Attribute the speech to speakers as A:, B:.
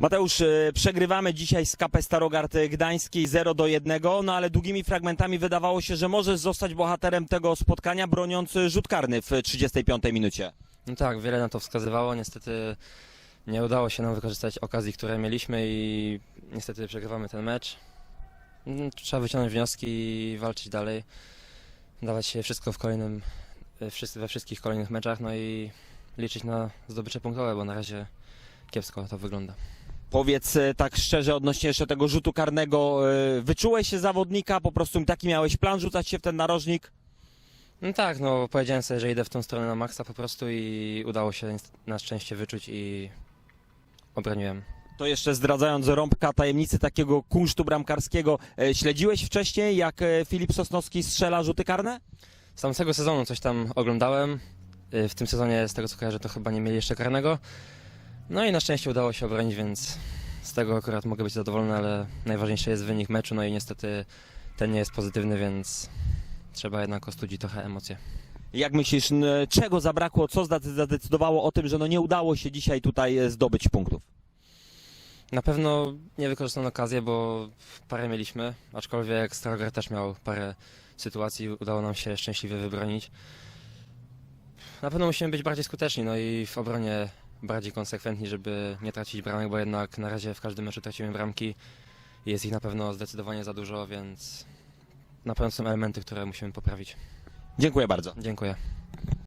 A: Mateusz, e, przegrywamy dzisiaj z KP Starogard Gdański 0 do 1, no ale długimi fragmentami wydawało się, że możesz zostać bohaterem tego spotkania, broniąc rzut karny w 35 minucie.
B: No tak, wiele na to wskazywało. Niestety nie udało się nam wykorzystać okazji, które mieliśmy i niestety przegrywamy ten mecz. Mm, Trzeba wyciągnąć wnioski i walczyć dalej. Dawać się wszystko w kolejnym, e, we wszystkich kolejnych meczach, no i liczyć na zdobycze punktowe, bo na razie kiepsko to wygląda.
A: Powiedz e, tak szczerze odnośnie jeszcze tego rzutu karnego, e, wyczułeś się zawodnika, po prostu taki miałeś plan rzucać się w ten narożnik?
B: No tak, no powiedziałem sobie, że idę w tą stronę na maksa po prostu i udało się na szczęście wyczuć i obroniłem.
A: To jeszcze zdradzając rąbka tajemnicy takiego kunsztu bramkarskiego, e, śledziłeś wcześniej jak Filip Sosnowski strzela rzuty karne?
B: Z tamtego sezonu coś tam oglądałem. W tym sezonie, z tego co kojarzę, to chyba nie mieli jeszcze karnego. No i na szczęście udało się obronić, więc z tego akurat mogę być zadowolony, ale najważniejszy jest wynik meczu, no i niestety ten nie jest pozytywny, więc trzeba jednak ostudzić trochę emocje.
A: Jak myślisz, n- czego zabrakło, co zda- zadecydowało o tym, że no nie udało się dzisiaj tutaj e, zdobyć punktów?
B: Na pewno nie wykorzystano okazję, bo parę mieliśmy, aczkolwiek Starogar też miał parę sytuacji, udało nam się szczęśliwie wybronić. Na pewno musimy być bardziej skuteczni, no i w obronie bardziej konsekwentni, żeby nie tracić bramek, bo jednak na razie w każdym meczu tracimy bramki. Jest ich na pewno zdecydowanie za dużo, więc na pewno są elementy, które musimy poprawić.
A: Dziękuję bardzo.
B: Dziękuję.